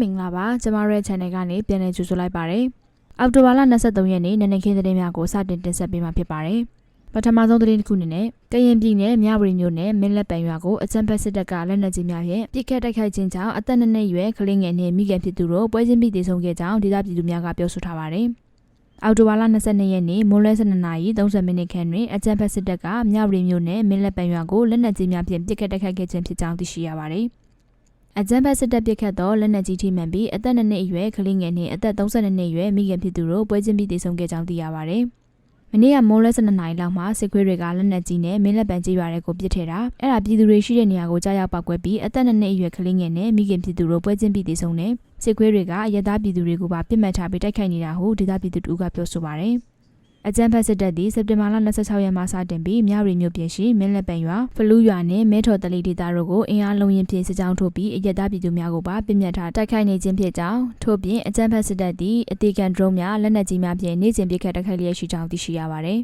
မင်္ဂလာပါကျမတို့ရဲ့ channel ကနေပြန်လည်ကြိုဆိုလိုက်ပါတယ်အောက်တိုဘာလ23ရက်နေ့နနက်ခင်းသတင်းများကိုစတင်တင်ဆက်ပေးမှာဖြစ်ပါတယ်ပထမဆုံးသတင်းတစ်ခုအနေနဲ့ကရင်ပြည်နယ်မြဝတီမြို့နယ်မင်းလက်ပံရွာကိုအကြမ်းဖက်စစ်တပ်ကလက်နက်ကြီးများဖြင့်ပစ်ခတ်တိုက်ခိုက်ခြင်းကြောင့်အသက်နှစ်နှစ်ရွယ်ကလေးငယ်နှင့်မိခင်ဖြစ်သူတို့ပွဲချင်းပြီးတည်ဆုံခဲ့ကြောင်းဒေသပြည်သူများကပြောဆိုထားပါတယ်အောက်တိုဘာလ22ရက်နေ့မိုးလဲ12နာရီ30မိနစ်ခန့်တွင်အကြမ်းဖက်စစ်တပ်ကမြဝတီမြို့နယ်မင်းလက်ပံရွာကိုလက်နက်ကြီးများဖြင့်ပစ်ခတ်တိုက်ခိုက်ခဲ့ခြင်းဖြစ်ကြောင်းသိရှိရပါတယ်။ အကြမ်းဖက်စစ်တပ်ပစ်ခတ်သောလက်နက်ကြီးထိမှန်ပြီးအသက်2နှစ်အရွယ်ကလေးငယ်နှင့်အသက်32နှစ်အရွယ်မိခင်ဖြစ်သူတို့ပွဲချင်းပြီးတည်ဆုံခဲ့ကြောင်းသိရပါတယ်။မနေ့ကမိုးလဲ12နာရီလောက်မှာစစ်ခွေးတွေကလက်နက်ကြီးနဲ့မင်းလက်ပံကြီးရွာတွေကိုပစ်ထည့်တာအဲ့ဒါပြည်သူတွေရှိတဲ့နေရာကိုကြားရောက်ပောက်ကွဲပြီးအသက်2နှစ်အရွယ်ကလေးငယ်နဲ့မိခင်ဖြစ်သူတို့ပွဲချင်းပြီးတည်ဆုံနေစစ်ခွေးတွေကအရသားပြည်သူတွေကိုပါပြစ်မှတ်ထားပြီးတိုက်ခိုက်နေတာဟုဒေသပြည်သူတို့ကပြောဆိုပါတယ်။ အကြံဖက်စစ်တပ်သည်စက်တင်ဘာလ26ရက်မှာစတင်ပြီးမြရီမြို့ပြင်ရှိမင်းလက်ပံရွာဖလူးရွာနှင့်မဲထော်တလီဒေသတို့ကိုအင်အားလုံးရင်ဖြင့်စစ်ကြောင်းထုတ်ပြီးအရက်သားပြည်သူများကိုပါပြစ်မြတ်ထားတိုက်ခိုက်နေခြင်းဖြစ်ကြောင်းထို့ပြင်အကြံဖက်စစ်တပ်သည်အသေးခံဒရုန်းများလက်နက်ကြီးများဖြင့်နေ့စဉ်ပစ်ခတ်တိုက်ခိုက်လျက်ရှိကြောင်းသိရှိရပါသည်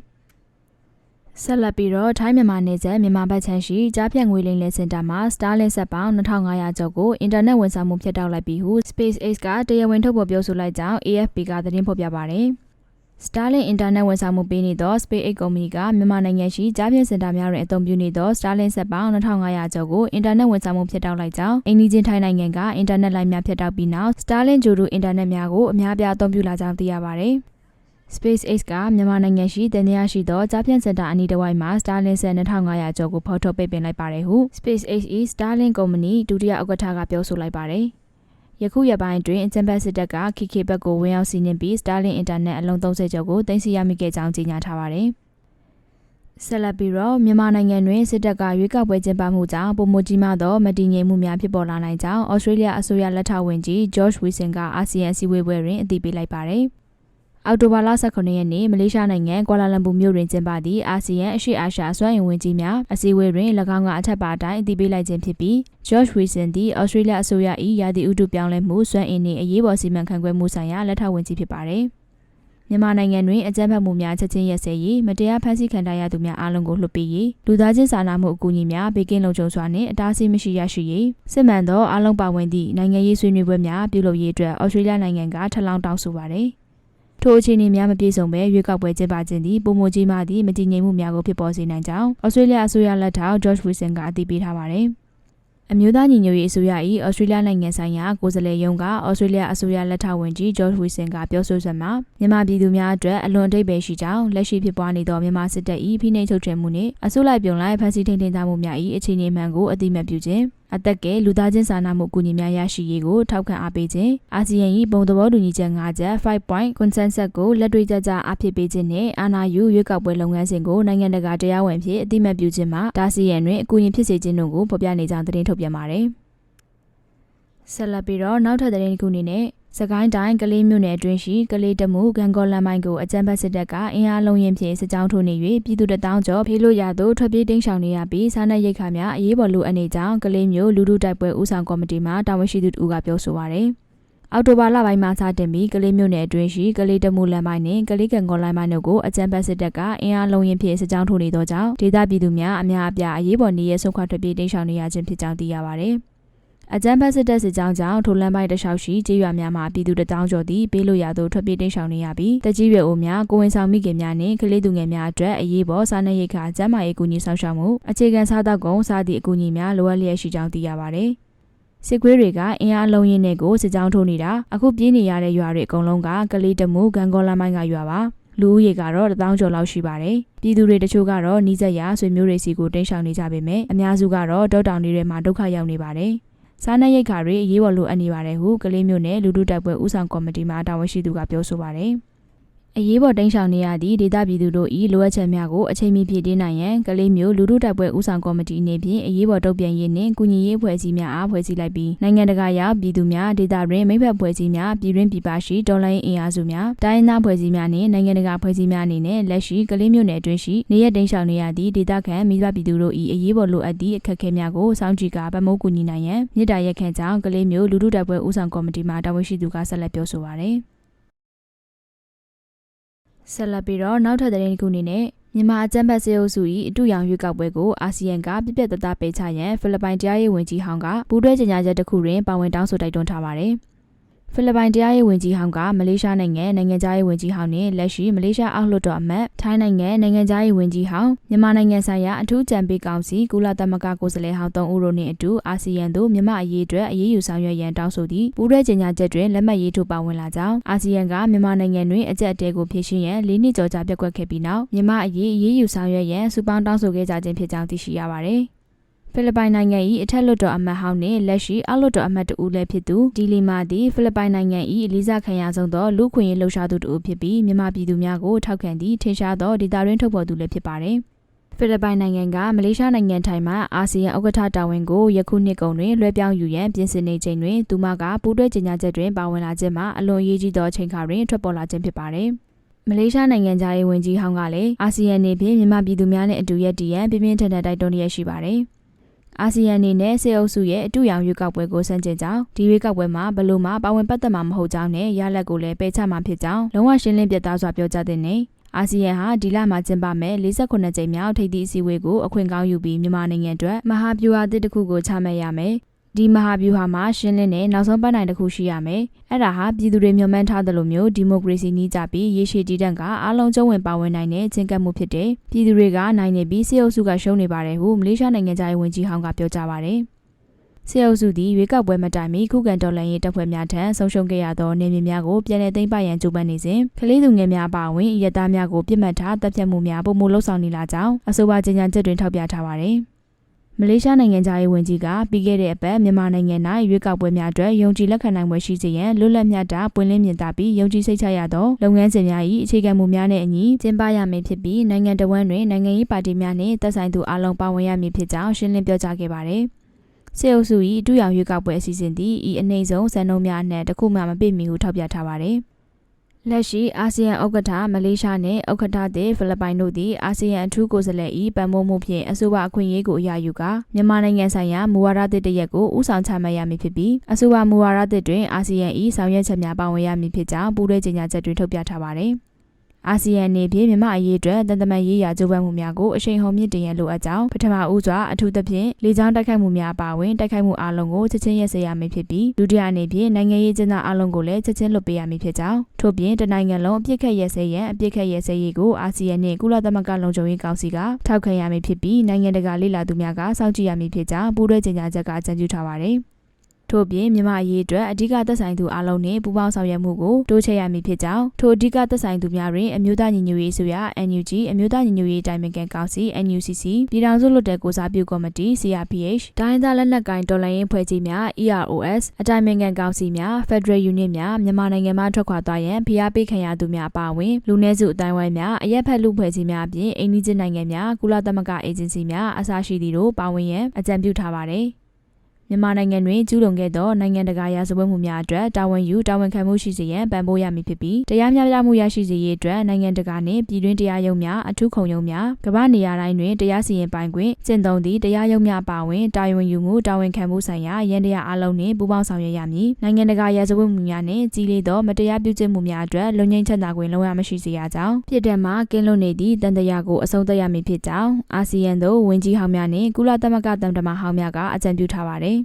ဆက်လက်ပြီးတော့ထိုင်းမြန်မာနယ်စပ်မြန်မာဘက်ခြမ်းရှိကြားဖြတ်ငွေလိမ်လည်စင်တာမှာ Starlink ဆက်ပေါင်း2500ကျော်ကိုအင်တာနက်ဝန်ဆောင်မှုဖြတ်တောက်လိုက်ပြီးဟု SpaceX ကတရားဝင်ထုတ်ဖော်ပြောဆိုလိုက်ကြောင်း AFP ကသတင်းဖော်ပြပါတယ်။ Starlink အင်တာနက်ဝန်ဆောင်မှုပေးနေသော SpaceX ကုမ္ပဏီကမြန်မာနိုင်ငံရှိကြားပြင်းစင်တာများတွင်အသုံးပြုနေသော Starlink ဆက်ပေါင်း2500ကျော်ကိုအင်တာနက်ဝန်ဆောင်မှုဖြတ်တောက်လိုက်ကြောင်းအိန္ဒိချင်းထိုင်းနိုင်ငံကအင်တာနက်လိုင်းများဖြတ်တောက်ပြီးနောက် Starlink ဂျိုဒိုအင်တာနက်များကိုအများပြားအသုံးပြုလာကြောင်းသိရပါတယ်။ SpaceX ကမြန်မာနိုင်ငံရှိတန်တရားရှိသောကြားဖြန့်စင်တာအနီးတစ်ဝိုက်မှာ Starlink ဆက်2500ကျော်ကိုဖော်ထုတ်ပိတ်ပင်လိုက်ပါတယ်ဟု SpaceX ၏ Starlink ကုမ္ပဏီဒုတိယဥက္ကဋ္ဌကပြောဆိုလိုက်ပါတယ်။ ယခုရက်ပိုင်းတွင်အကြံဖက်စစ်တပ်က KK ဘက်ကိုဝင်ရောက်စီးနင်းပြီး Starlink အင်တာနက်အလုံး30ကျော်ကိုတင်စီရမိခဲ့ကြောင်းကြေညာထားပါတယ်။ဆက်လက်ပြီးတော့မြန်မာနိုင်ငံတွင်စစ်တပ်ကရွေးကောက်ပွဲကျင်းပမှုကြောင့်ပုံမကြီးမားသောမတည်ငြိမ်မှုများဖြစ်ပေါ်လာနိုင်ကြောင်းဩစတြေးလျအစိုးရလက်ထောက်ဝန်ကြီး George Wilson ကအာဆီယံအစည်းအဝေးပွဲတွင်အသိပေးလိုက်ပါတယ်။ အောက်တိုဘာလ18ရက်နေ့မလေးရှားနိုင်ငံကွာလာလမ်ပူမြို့တွင်ကျင်းပသည့်အာဆီယံအရှေ့အာရှစွမ်းအင်ဝန်ကြီးများအစည်းအဝေးတွင်၎င်းကအထက်ပါအတိုင်းအတည်ပြုလိုက်ခြင်းဖြစ်ပြီး George Wilson သည်ဩစတြေးလျအစိုးရ၏ရာသီဥတုပြောင်းလဲမှုစွမ်းအင်နှင့်အရေးပေါ်စီမံခန့်ခွဲမှုဆိုင်ရာလက်ထောက်ဝန်ကြီးဖြစ်ပါတယ်။မြန်မာနိုင်ငံတွင်အကြမ်းဖက်မှုများချက်ချင်းရက်စဲရေးမတရားဖမ်းဆီးခံထားရသူများအားလုံးကိုလွှတ်ပေးရေးလူသားချင်းစာနာမှုအကူအညီများဘေးကင်းလုံခြုံစွာနှင့်အတားအဆီးမရှိရရှိရေးစစ်မှန်သောအားလုံးပါဝင်သည့်နိုင်ငံရေးဆွေးနွေးပွဲများပြုလုပ်ရေးအတွက်ဩစတြေးလျနိုင်ငံကထပ်လောင်းတောင်းဆိုပါသည်။ ထိုအခြေအနေများမပြည့်စုံပဲရွေးကောက်ပွဲကျင်းပခြင်းသည်ပုံမကြီးမှသည့်မတည်ငြိမ်မှုများကိုဖြစ်ပေါ်စေနိုင်ကြောင်းဩစတြေးလျအစိုးရလက်ထောက် George Wilson ကအသိပေးထားပါတယ်။အမျိုးသားညီညွတ်ရေးအစိုးရ၏ဩစတြေးလျနိုင်ငံဆိုင်ရာကိုယ်စားလှယ်ရုံးကဩစတြေးလျအစိုးရလက်ထောက်ဝန်ကြီး George Wilson ကပြောဆိုချက်မှာမြန်မာပြည်သူများအတွက်အလွန်အထိပ်ပဲရှိကြောင်းလက်ရှိဖြစ်ပွားနေသောမြန်မာစစ်တပ်၏ဖိနှိပ်ချုပ်ချယ်မှုနှင့်အစိုးလိုက်ပြုံလိုက်ဖမ်းဆီးထိန်းသိမ်းထားမှုများ၏အခြေအနေမှန်ကိုအသိမှတ်ပြုခြင်း အသက်ကဲလူသားချင်းစာနာမှုအကူအညီများရရှိရေးကိုထောက်ခံအားပေးခြင်းအာဆီယံ၏ဘုံသဘောတူညီချက်၅ချက်5 point consensus ကိုလက်တွေ့ကျကျအားဖြည့်ပေးခြင်းနဲ့အာဏာယူရွေးကောက်ပွဲလုပ်ငန်းစဉ်ကိုနိုင်ငံတကာတရားဝင်ဖြစ်အသိမှတ်ပြုခြင်းမှာဒါစီယံတွင်အကူအညီဖြစ်စေခြင်းတို့ကိုဖော်ပြနေကြောင်းသတင်းထုတ်ပြန်ပါတယ်ဆက်လက်ပြီးတော့နောက်ထပ်သတင်းတစ်ခုအနေနဲ့ စကိုင်းတိုင်းကလေးမြို့နယ်အတွင်းရှိကလေးတမှုဂန်ကောလန်မိုင်းကိုအကြမ်းဖက်စစ်တပ်ကအင်အားလုံးရင်ဖြင့်စစ်ကြောင်းထိုးနေ၍ပြည်သူတထောင်ကျော်ဖေးလို့ရသို့ထွက်ပြေးတိမ်းရှောင်နေရပြီးစားနပ်ရိက္ခာများအရေးပေါ်လိုအပ်နေကြောင်းကလေးမြို့လူထုတိုက်ပွဲဦးဆောင်ကော်မတီမှတာဝန်ရှိသူတို့ကပြောဆိုပါရယ်အော်တိုဘာလပိုင်းမှာစတင်ပြီးကလေးမြို့နယ်အတွင်းရှိကလေးတမှုလမ်းပိုင်းနှင့်ကလေးကန်ကောလိုင်းပိုင်းတို့ကိုအကြမ်းဖက်စစ်တပ်ကအင်အားလုံးရင်ဖြင့်စစ်ကြောင်းထိုးနေသောကြောင့်ဒေသပြည်သူများအများအပြားအရေးပေါ်နေရဆုံးခွာထွက်ပြေးတိမ်းရှောင်နေရခြင်းဖြစ်ကြောင်းသိရပါရယ်။ အကြမ်းဖက်စစ်တပ်စစ်ကြောင်းကြောင့်ထိုလမ်းပိုင်းတလျှောက်ရှိကျေးရွာများမှာပြည်သူတထောင်ကျော်သည်ပေးလို့ရသောထွက်ပြေးတိမ်းရှောင်နေရပြီးတကြီးရွယ်အိုများကိုဝင်ဆောင်မိခင်များနှင့်ကလေးသူငယ်များအတွက်အရေးပေါ်စားနပ်ရိက္ခာကျန်းမာရေးကူညီဆောင်ရှောက်မှုအခြေခံစားသောက်ကုန်စသည့်အကူအညီများလိုအပ်လျက်ရှိကြောင်းသိရပါသည်စစ်ကွေးတွေကအင်အားလုံးရင်းနဲ့ကိုစစ်ကြောင်းထိုးနေတာအခုပြေးနေရတဲ့ရွာတွေအကုန်လုံးကကလေးတမှုဂန်ကောလမိုင်းကရွာပါလူဦးရေကတော့တထောင်ကျော်လောက်ရှိပါတယ်ပြည်သူတွေတချို့ကတော့နီးစပ်ရာဆွေမျိုးတွေစီကိုတိမ်းရှောင်နေကြပေမဲ့အများစုကတော့တောတောင်တွေထဲမှာဒုက္ခရောက်နေပါတယ် စားနပ်ရိက္ခာတွေအရေးပေါ်လိုအပ်နေပါတယ်ဟုကလေးမျိုးနဲ့လူထုတိုက်ပွဲဦးဆောင်ကော်မတီမှတာဝန်ရှိသူကပြောဆိုပါတယ်။ အရေးပေါ်တင်းရှောင်နေရသည့်ဒေသပြည်သူတို့၏လိုအပ်ချက်များကိုအချိန်မီဖြည့်တင်းနိုင်ရန်ကလေးမျိုးလူထုတိုက်ပွဲဦးဆောင်ကော်မတီအနေဖြင့်အရေးပေါ်တုံ့ပြန်ရေးနှင့်ကုညီရေးအဖွဲ့အစည်းများအားဖွဲ့စည်းလိုက်ပြီးနိုင်ငံတကာရောက်ပြည်သူများဒေသတွင်မိဘဖွဲ့စည်းများပြည်တွင်းပြည်ပရှိတော်လိုင်းအင်အားစုများတိုင်းသားဖွဲ့စည်းများနှင့်နိုင်ငံတကာဖွဲ့စည်းများအနေနဲ့လက်ရှိကလေးမျိုးနယ်အတွင်းရှိနေရတင်းရှောင်နေရသည့်ဒေသခံမိဘပြည်သူတို့၏အရေးပေါ်လိုအပ်သည့်အခက်အခဲများကိုစောင့်ကြည့်ကာဗမိုးကူညီနိုင်ရန်မြစ်တာရက်ခန့်ကြောင့်ကလေးမျိုးလူထုတိုက်ပွဲဦးဆောင်ကော်မတီမှတာဝန်ရှိသူကဆက်လက်ပြောဆိုပါရယ် ဆက်လက်ပြီးတော့နောက်ထပ်သတင်းတစ်ခုအနေနဲ့မြန်မာအကြမ်းဖက်စေအုပ်စု၏အတူရောင်ရွေးကောက်ပွဲကိုအာဆီယံကပြပြတသားပေးချရန်ဖိလစ်ပိုင်တရားရေးဝန်ကြီးဟောင်းကပူးတွဲကြေညာချက်တစ်ခုတွင်ပါဝင်တောင်းဆိုတိုက်တွန်းထားပါတယ်။ ဖိလစ်ပိုင်တရားရေးဝန်ကြီးဟောင်းကမလေးရှားနိုင်ငံနိုင်ငံသားရေးဝန်ကြီးဟောင်းနဲ့လက်ရှိမလေးရှားအောက်လွှတ်တော်အမတ်ထိုင်းနိုင်ငံနိုင်ငံသားရေးဝန်ကြီးဟောင်းမြန်မာနိုင်ငံဆိုင်ရာအထူးကြံပေးကောင်စီကုလသမဂ္ဂကိုယ်စားလှယ်ဟောင်း၃ဦးတို့နှင့်အတူအာဆီယံသို့မြန်မာအရေးအတွက်အရေးယူဆောင်ရွက်ရန်တောင်းဆိုသည့်ပူးတွဲကြေညာချက်တွင်လက်မှတ်ရေးထိုးပါဝင်လာကြောင်းအာဆီယံကမြန်မာနိုင်ငံတွင်အကြက်အတဲကိုဖြည့်ရှင်းရန်၄နှစ်ကျော်ကြာပြက်ကွက်ခဲ့ပြီးနောက်မြန်မာအရေးအရေးယူဆောင်ရွက်ရန်စုပေါင်းတောင်းဆိုခဲ့ကြခြင်းဖြစ်ကြောင်းသိရှိရပါသည် ဖိလစ်ပိုင်နိုင်ငံ၏အထက်လွှတ်တော်အမတ်ဟောင်းနှင့်လက်ရှိအောက်လွှတ်တော်အမတ်တဦးလည်းဖြစ်သူဒီလီမာသည်ဖိလစ်ပိုင်နိုင်ငံ၏အလေးစားခံရဆုံးသောလူခွင့်ရေးလှုပ်ရှားသူတဦးဖြစ်ပြီးမြန်မာပြည်သူများကိုထောက်ခံသည့်ထင်ရှားသောဒေသတွင်းထုတ်ဖော်သူလည်းဖြစ်ပါတယ်။ဖိလစ်ပိုင်နိုင်ငံကမလေးရှားနိုင်ငံထိုင်မှအာဆီယံဥက္ကဋ္ဌတာဝန်ကိုယခုနှစ်ကုန်တွင်လွှဲပြောင်းယူရန်ပြင်ဆင်နေချိန်တွင်သူမကပူးတွဲကြေညာချက်တွင်ပါဝင်လာခြင်းမှာအလွန်အရေးကြီးသောအချိန်အခါတွင်ထွက်ပေါ်လာခြင်းဖြစ်ပါတယ်။မလေးရှားနိုင်ငံသားရေးဝန်ကြီးဟောင်းကလည်းအာဆီယံနေဖြင့်မြန်မာပြည်သူများနဲ့အတူရက်တည်ရန်ပြင်းပြင်းထန်ထန်တိုက်တွန်းရရှိပါတယ်။ အာဆီယံအနေနဲ့စေအုပ်စုရဲ့အတူရောင်ရွေးကောက်ပွဲကိုဆန့်ကျင်ကြောင်းဒီရွေးကောက်ပွဲမှာဘလို့မှပါဝင်ပတ်သက်မှာမဟုတ်ကြောင်းနဲ့ရလက်ကိုလည်းပယ်ချမှာဖြစ်ကြောင်းလုံးဝရှင်းလင်းပြသစွာပြောကြားတဲ့နေအာဆီယံဟာဒီလမှာကျင်းပမဲ့48ကြိမ်မြောက်ထိပ်သီးအစည်းအဝေးကိုအခွင့်ကောင်းယူပြီးမြန်မာနိုင်ငံအတွက်မဟာဗျူဟာတစ်ခုကိုချမှတ်ရမယ် ဒီမဟာဗျူဟာမှာရှင်းလင်းတဲ့နောက်ဆုံးပတ်နိုင်တစ်ခုရှိရမယ်။အဲ့ဒါဟာပြည်သူတွေမျှော်မှန်းထားသလိုမျိုးဒီမိုကရေစီနည်းကြပြီးရေရှည်တည်တံ့ကအားလုံးကျုံဝင်ပါဝင်နိုင်တဲ့ချင်းကပ်မှုဖြစ်တဲ့ပြည်သူတွေကနိုင်နေပြီးစေအုပ်စုကရှုံးနေပါတယ်ဟုမလေးရှားနိုင်ငံသားရေးဝန်ကြီးဟောင်းကပြောကြားပါတယ်။စေအုပ်စုသည်ရွေးကောက်ပွဲမတိုင်မီခုခံတော်လှန်ရေးတပ်ဖွဲ့များထံဆုံးရှုံးခဲ့ရသောနေမြေများကိုပြည်내သိမ်းပိုက်ရန်ကြိုးပမ်းနေစဉ်ကလေးသူငယ်များပါဝင်ရဲသားများကိုပြစ်မှတ်ထားတပ်ဖြတ်မှုများပုံမလှုပ်ဆောင်နေလာကြောင်းအဆိုပါကြေညာချက်တွင်ထောက်ပြထားပါတယ်။ မလေးရှားနိုင်ငံသားရေးဝန်ကြီးကပြီးခဲ့တဲ့အပတ်မြန်မာနိုင်ငံ၌ရွေးကောက်ပွဲများအတွက်ယုံကြည်လက်ခံနိုင်ပွဲရှိစေရန်လွတ်လပ်မြတ်တာပွင့်လင်းမြင်သာပြီးယုံကြည်စိတ်ချရသောလုပ်ငန်းစဉ်များ၏အခြေခံမူများနဲ့အညီကျင်းပရမည်ဖြစ်ပြီးနိုင်ငံတော်ဝန်တွင်နိုင်ငံရေးပါတီများနှင့်သက်ဆိုင်သူအလုံးပါဝင်ရမည်ဖြစ်ကြောင်းရှင်းလင်းပြောကြားခဲ့ပါသည်စေအုပ်စု၏အတူရောင်ရွေးကောက်ပွဲအစီအစဉ်သည်ဤအနေဆုံးစံနှုန်းများနဲ့တခုမှမပြည့်မီဟုထောက်ပြထားပါသည် လက်ရှိအာဆီယံဥက္ကဋ္ဌမလေးရှားနှင့်ဥက္ကဋ္ဌသည့်ဖိလစ်ပိုင်တို့သည်အာဆီယံအထူးကိုယ်စားလှယ်၏ပံ့ပိုးမှုဖြင့်အဆိုပါအခွင့်အရေးကိုအရယူကာမြန်မာနိုင်ငံဆိုင်ရာမူဝါဒသစ်တစ်ရပ်ကိုဥဆောင်ချမှတ်ရမည်ဖြစ်ပြီးအဆိုပါမူဝါဒသစ်တွင်အာဆီယံ၏ဆောင်ရွက်ချက်များပါဝင်ရမည်ဖြစ်ကြောင်းပူးတွဲကြေညာချက်တွင်ထုတ်ပြထားပါသည် အာဆီယံအနေဖြင့်မြန်မာအရေးအတွက်တန်တမန်ရေးရာကြိုးပမ်းမှုများကိုအရှိန်ဟုန်မြင့်တင်ရန်လိုအပ်ကြောင်းပထမဦးစွာအထူးသဖြင့်လေကြောင်းတိုက်ခိုက်မှုများပါဝင်တိုက်ခိုက်မှုအလုံးကိုချက်ချင်းရက်စဲရမည်ဖြစ်ပြီးဒုတိယအနေဖြင့်နိုင်ငံရေးကျင်းသားအလုံးကိုလည်းချက်ချင်းလွတ်ပေးရမည်ဖြစ်ကြောင်းထို့ပြင်တနိုင်ငံလုံးအပြစ်ခတ်ရက်စဲရန်အပြစ်ခတ်ရက်စဲရေးကိုအာဆီယံနှင့်ကုလသမဂ္ဂလုံခြုံရေးကောင်စီကထောက်ခံရမည်ဖြစ်ပြီးနိုင်ငံတကာလေ့လာသူများကစောင့်ကြည့်ရမည်ဖြစ်ကြောင်းပူးတွဲကြေညာချက်ကအကြံပြုထားပါတယ် ထို့ပြင်မြန်မာအရေးအတွက်အဓိကသက်ဆိုင်သူအလုံးနှင့်ပူးပေါင်းဆောင်ရွက်မှုကိုတိုးချဲ့ရမည်ဖြစ်ကြောင်းထိုအဓိကသက်ဆိုင်သူများတွင်အမျိုးသားညီညွတ်ရေးဆိုရ NUG အမျိုးသားညီညွတ်ရေးတိုင်ပင်ခံကောင်စီ NUCC ပြည်ထောင်စုလွှတ်တော်ကိုစားပြုကော်မတီ CRPH တိုင်းသားလက်နက်ကိုင်တော်လှန်ရေးဖွဲ့စည်းများ EROS အတိုင်ပင်ခံကောင်စီများ Federal Unit များမြန်မာနိုင်ငံမှထွက်ခွာသွားရန်ဖိအားပေးခံရသူများအပါအဝင်လူနည်းစုအတိုင်းဝိုင်းများအရက်ဖက်လူဖွဲ့စည်းများအပြင်အိန္ဒိယနိုင်ငံများကုလသမဂ္ဂအေဂျင်စီများအစရှိသည့်တို့ပါဝင်ရန်အကြံပြုထားပါတယ် မြန်မာနိုင်ငံတွင်ကျူးလွန်ခဲ့သောနိုင်ငံတကာရာဇဝတ်မှုများအတွက်တာဝန်ယူတာဝန်ခံမှုရှိစေရန်ပံ့ပိုးရမည်ဖြစ်ပြီးတရားမျှတမှုရရှိစေရေးအတွက်နိုင်ငံတကာနှင့်ပြည်တွင်းတရားရုံးများအထူးခုံရုံးများကမ္ဘာနေရာတိုင်းတွင်တရားစီရင်ပိုင်ခွင့်ကျင့်သုံးသည့်တရားရုံးများပါဝင်တာဝန်ယူမှုတာဝန်ခံမှုဆိုင်ရာရန်တရားအလုံးနှင့်ပူးပေါင်းဆောင်ရွက်ရမည်နိုင်ငံတကာရာဇဝတ်မှုများနှင့်ကြီးလေးသောမတရားပြုကျင့်မှုများအတွက်လုံခြုံချမ်းသာခွင့်လုံးဝမရှိစေရကြောင်းပြည်ထက်မှကင်းလွတ်နေသည့်တန်တရားကိုအဆုံးသတ်ရမည်ဖြစ်ကြောင်းအာဆီယံသို့ဝန်ကြီးဟောင်းများနှင့်ကုလသမဂ္ဂတမန်တော်ဟောင်းများကအကြံပြုထားပါသည်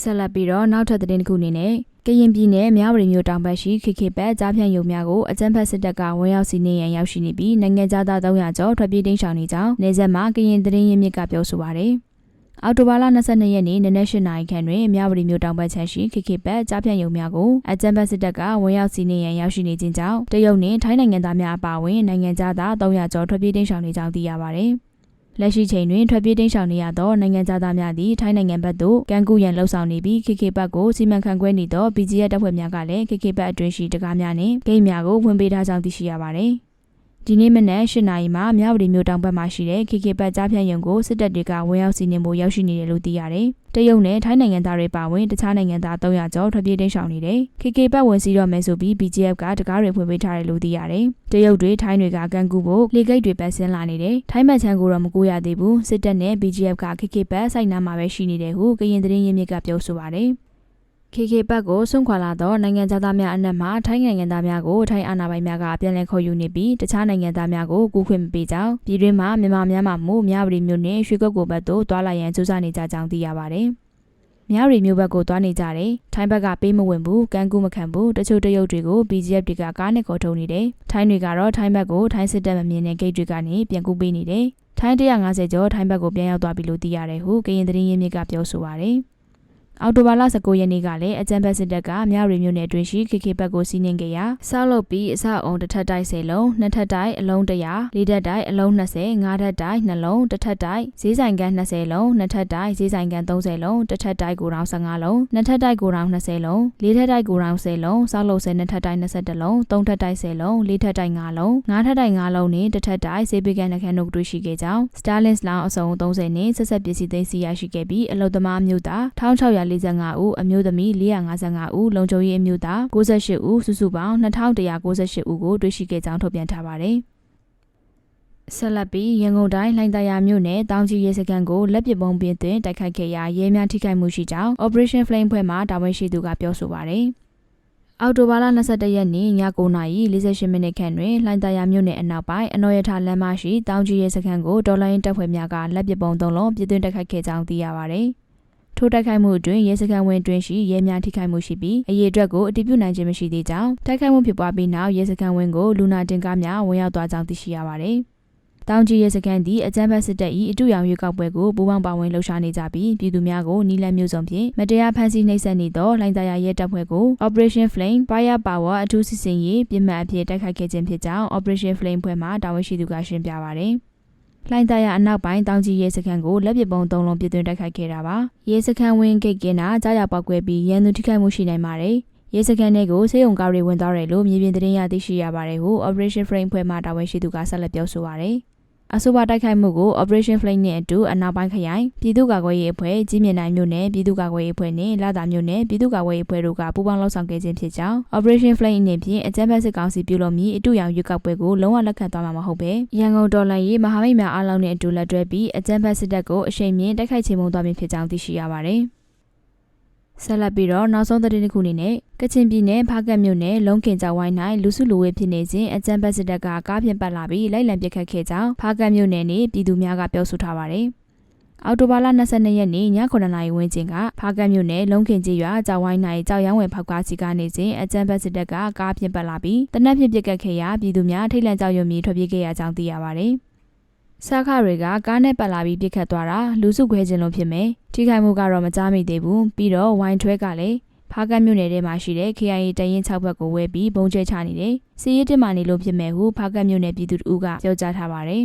ဆက်လက်ပြီးတော့နောက်ထပ်သတင်းတစ်ခုအနေနဲ့ကရင်ပြည်နယ်မြဝတီမြို့တောင်ဘက်ရှိခေခေပတ်ကြားဖြန့်ရုံများကိုအကြမ်းဖက်စစ်တပ်ကဝင်ရောက်စီးနင်းရန်ရောက်ရှိနေပြီးနိုင်ငံသား300ကျော်ထွက်ပြေးတိမ်းရှောင်နေကြောင်းနေဆက်မှာကရင်သတင်းရင်းမြစ်ကပြောဆိုပါရယ်အော်တိုဘာလ22ရက်နေ့နနက်၈နာရီခန့်တွင်မြဝတီမြို့တောင်ဘက်ခြမ်းရှိခေခေပတ်ကြားဖြန့်ရုံများကိုအကြမ်းဖက်စစ်တပ်ကဝင်ရောက်စီးနင်းရန်ရောက်ရှိနေခြင်းကြောင့်တရုတ်နှင့်ထိုင်းနိုင်ငံသားများအပါအဝင်နိုင်ငံသား300ကျော်ထွက်ပြေးတိမ်းရှောင်နေကြောင်းသိရပါရယ် လက်ရှိချိန်တွင်ထွက်ပြေးတိမ်းရှောင်နေရသောနိုင်ငံသားများသည်ထိုင်းနိုင်ငံဘက်သို့ကမ်းကူးရန်လှုံ့ဆော်နေပြီး KK ဘက်ကိုစီမံခန့်ခွဲနေသော BGF တပ်ဖွဲ့များကလည်း KK ဘက်အတွင်းရှိတကားများနှင့်ဂိတ်များကိုဝင်ပေးထားကြောင်းသိရှိရပါသည် ဒီနေ့မနက်၈နာရီမှာမြဝတီမြို့တောင်ဘက်မှာရှိတဲ့ KK ဘတ်ကြားဖြန့်ရုံကိုစစ်တပ်တွေကဝင်ရောက်စီးနင်းဖို့ရောက်ရှိနေတယ်လို့သိရတယ်။တရုတ်နဲ့ထိုင်းနိုင်ငံသားတွေပါဝင်တခြားနိုင်ငံသား300ကျော်ထွက်ပြေးတိမ်းရှောင်နေတယ်။ KK ဘတ်ဝင်စီးတော့မယ်ဆိုပြီး BGF ကတကားတွေဖွင့်ပေးထားတယ်လို့သိရတယ်။တရုတ်တွေထိုင်းတွေကကန်ကူဖို့လေကိတ်တွေပတ်ဆင်းလာနေတယ်။ထိုင်းမှချန်ကိုတော့မကူရသေးဘူး။စစ်တပ်နဲ့ BGF က KK ဘတ်စိုက်နားမှာပဲရှိနေတယ်ဟုကရင်သတင်းရင်းမြစ်ကပြောဆိုပါတယ်။ KK ဘက်ကိုဆွန့်ခွာလာသောနိုင်ငံသားများအနက်မှထိုင်းနိုင်ငံသားများကိုထိုင်းအာဏာပိုင်များကပြန်လည်ခေါ်ယူနေပြီးတခြားနိုင်ငံသားများကိုကူးခွင့်မပေးကြောင်းပြည်တွင်းမှာမြန်မာများမှမူမြဝတီမြို့နယ်ရွှေကုတ်ကိုဘက်သို့တွာလာရန်စူးစမ်းနေကြကြောင်းသိရပါတယ်။မြရီမျိုးဘက်ကိုသွားနေကြတယ်ထိုင်းဘက်ကပေးမဝင်ဘူးကန်ကူးမခံဘူးတချို့တရုတ်တွေကို BGF တွေကကားနဲ့ခေါ်ထုတ်နေတယ်ထိုင်းတွေကတော့ထိုင်းဘက်ကိုထိုင်းစစ်တပ်မမြင်တဲ့ဂိတ်တွေကနေပြန်ကူးပေးနေတယ်ထိုင်း150ကျော်ထိုင်းဘက်ကိုပြန်ရောက်သွားပြီလို့သိရတယ်ဟုကရင်သတင်းရင်းမြစ်ကပြောဆိုပါရယ် အော်တိုဘာလ19ရက်နေ့ကလည်းအကြံဖက်စစ်တပ်ကမြရီမျိုးနယ်အတွင်းရှိ KK ဘက်ကိုစီးနင်းခဲ့ရာဆောက်လုပ်ပြီးအဆောက်အုံတစ်ထပ်တိုက်10လုံးနှစ်ထပ်တိုက်အလုံး100လေးထပ်တိုက်အလုံး20ငါးထပ်တိုက်2လုံးတစ်ထပ်တိုက်ဈေးဆိုင်ကန်း20လုံးနှစ်ထပ်တိုက်ဈေးဆိုင်ကန်း30လုံးတစ်ထပ်တိုက်ကိုတောင်15လုံးနှစ်ထပ်တိုက်ကိုတောင်20လုံးလေးထပ်တိုက်ကိုတောင်10လုံးဆောက်လုပ်10နှစ်ထပ်တိုက်21လုံးသုံးထပ်တိုက်10လုံးလေးထပ်တိုက်5လုံးငါးထပ်တိုက်5လုံးနဲ့တစ်ထပ်တိုက်ဈေးပိကန်နှခမ်းတို့တွေ့ရှိခဲ့ကြောင်း Starlink လောင်းအစုံ30နဲ့ဆက်ဆက်ပစ္စည်းသိမ်းဆည်းရရှိခဲ့ပြီးအလုသမားမျိုးသား1645ဦးအမျိုးသမီး455ဦးလုံခြုံရေးအမျိုးသား68ဦးစုစုပေါင်း2198ဦးကိုတွေ့ရှိခဲ့ကြောင်းထုတ်ပြန်ထားပါတယ်ဆက်လက်ပြီးရန်ကုန်တိုင်းလှိုင်သာယာမြို့နယ်တောင်ကြီးရဲစခန်းကိုလက်ပစ်ပုံးပင်းသွင်းတိုက်ခိုက်ခဲ့ရာရဲများထိခိုက်မှုရှိကြောင်း Operation Flame ဖွဲ့မှတာဝန်ရှိသူကပြောဆိုပါတယ်။အော်တိုဘာလ22ရက်နေ့ည9:48မိနစ်ခန့်တွင်လှိုင်သာယာမြို့နယ်အနောက်ပိုင်းအနော်ရထလမ်းမရှိတောင်ကြီးရဲစခန်းကိုဒေါ်လာရင်းတပ်ဖွဲ့များကလက်ပစ်ပုံးသုံးလုံးပြစ်သွင်းတိုက်ခိုက်ခဲ့ကြောင်းသိရပါတယ်။ ထိုတိုက်ခိုက်မှုအတွင်းရဲစခန်းဝင်တွင်ရှိရဲများထိခိုက်မှုရှိပြီးအရေးအတွက်ကိုအတည်ပြုနိုင်ခြင်းမရှိသေးကြောင်းတိုက်ခိုက်မှုဖြစ်ပွားပြီးနောက်ရဲစခန်းဝင်ကိုလူနာတင်ကားများဝင်ရောက်သွားကြောင်းသိရှိရပါတယ်။တောင်ကြီးရဲစခန်းသည်အကြမ်းဖက်စစ်တပ်၏အတူရောင်ရွေးကောက်ပွဲကိုပူးပေါင်းပါဝင်လှုပ်ရှားနေကြပြီးပြည်သူများကိုနီလန်မျိုးစုံဖြင့်မတရားဖမ်းဆီးနှိပ်စက်နေသောလိုင်သာယာရဲတပ်ဖွဲ့ကို Operation Flame Fire Power အထူးစစ်စင်ရေးပြည်မှန်အဖြစ်တိုက်ခိုက်ခဲ့ခြင်းဖြစ်ကြောင်း Operation Flame ဖွဲ့မှတာဝန်ရှိသူကရှင်းပြပါသည်။ လှိုင်သာယာအနောက်ပိုင်းတောင်ကြီးရဲစခန်းကိုလက်ပစ်ပုံးသုံးလုံးပြစ်သွင်းတိုက်ခိုက်ခဲ့တာပါ။ရဲစခန်းဝင်းဂိတ်ကင်းနာကြားရပောက်ကွဲပြီးရန်သူထိခိုက်မှုရှိနိုင်ပါတယ်။ရဲစခန်းထဲကိုစေယုံကားတွေဝင်သွားတယ်လို့မြေပြင်သတင်းရသိရှိရပါတယ်ဟု Operation Frame ဖွဲ့မှတာဝန်ရှိသူကဆက်လက်ပြောဆိုပါရယ် အဆိုပါတိုက်ခိုက်မှုကို Operation Flame နဲ့အတူအနောက်ပိုင်းခရိုင်ပြည်သူ့ကာကွယ်ရေးအဖွဲ့ကြီးမြင့်နိုင်မြို့နယ်ပြည်သူ့ကာကွယ်ရေးအဖွဲ့နဲ့လာသာမြို့နယ်ပြည်သူ့ကာကွယ်ရေးအဖွဲ့တို့ကပူးပေါင်းလှုပ်ဆောင်ခဲ့ခြင်းဖြစ်ကြောင်း Operation Flame အနေဖြင့်အကြမ်းဖက်စစ်ကောင်စီပြုလုပ်မည့်အတူရောင်ရွေးကောက်ပွဲကိုလုံးဝလက်ခံသွားမှာမဟုတ်ပဲရန်ကုန်တော်လှန်ရေးမဟာမိတ်များအားလုံးနဲ့အတူလက်တွဲပြီးအကြမ်းဖက်စစ်တပ်ကိုအရှိန်မြင့်တိုက်ခိုက်ချေမှုန်းသွားမည်ဖြစ်ကြောင်းသိရှိရပါတယ်။ ဆက်လက်ပြီးတော့နောက်ဆုံးသတင်းတစ်ခုအနေနဲ့ကချင်ပြည်နယ်ဖားကတ်မြို့နယ်လုံခင်ကျောင်းဝိုင်း၌လူစုလူဝေးဖြစ်နေခြင်းအကြမ်းဖက်စစ်တပ်ကကားဖြင့်ပတ်လာပြီးလိုက်လံပစ်ခတ်ခဲ့ကြောင်းဖားကတ်မြို့နယ်နေပြည်သူများကပြောဆိုထားပါတယ်။အော်တိုဘာလ22ရက်နေ့ည9:00နာရီဝန်းကျင်ကဖားကတ်မြို့နယ်လုံခင်ကြီးရွာကျောင်းဝိုင်း၌ကြောက်ရောင်းဝယ်ဖောက်ကားစီကနေခြင်းအကြမ်းဖက်စစ်တပ်ကကားဖြင့်ပတ်လာပြီးတနက်ဖြင့်ပစ်ခတ်ခဲ့ရာပြည်သူများထိတ်လန့်ကြောက်ရွံ့ပြီးထွက်ပြေးခဲ့ရကြောင်းသိရပါတယ်။ စားခတွေကကားနဲ့ပတ်လာပြီးပြစ်ခတ်သွားတာလူစုခွဲခြင်းလို့ဖြစ်မယ်ထိခိုက်မှုကတော့မကြားမိသေးဘူးပြီးတော့ဝိုင်းထွဲကလည်းဖားကတ်မြို့နယ်ထဲမှာရှိတဲ့ KIA တရင်6ဘက်ကိုဝဲပြီးဘုံကျဲချနေတယ်စီးရဲတက်မှနေလို့ဖြစ်မယ်ဟုဖားကတ်မြို့နယ်ပြည်သူတို့ကပြောကြားထားပါတယ်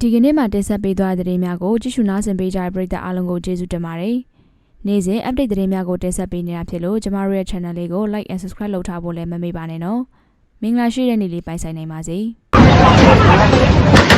ဒီကနေ့မှတင်ဆက်ပေးသွားတဲ့သတင်းများကိုကြည့်ရှုနားဆင်ပေးကြတဲ့ပရိသတ်အားလုံးကိုကျေးဇူးတင်ပါတယ်နေ့စဉ် update သတင်းများကိုတင်ဆက်ပေးနေတာဖြစ်လို့ကျမတို့ရဲ့ channel လေးကို like and subscribe လုပ်ထားဖို့လည်းမမေ့ပါနဲ့နော်မင်္ဂလာရှိတဲ့နေ့လေးပိုင်ဆိုင်နိုင်ပါစေ十一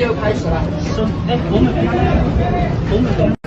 又开始了。是，哎，我们，我们。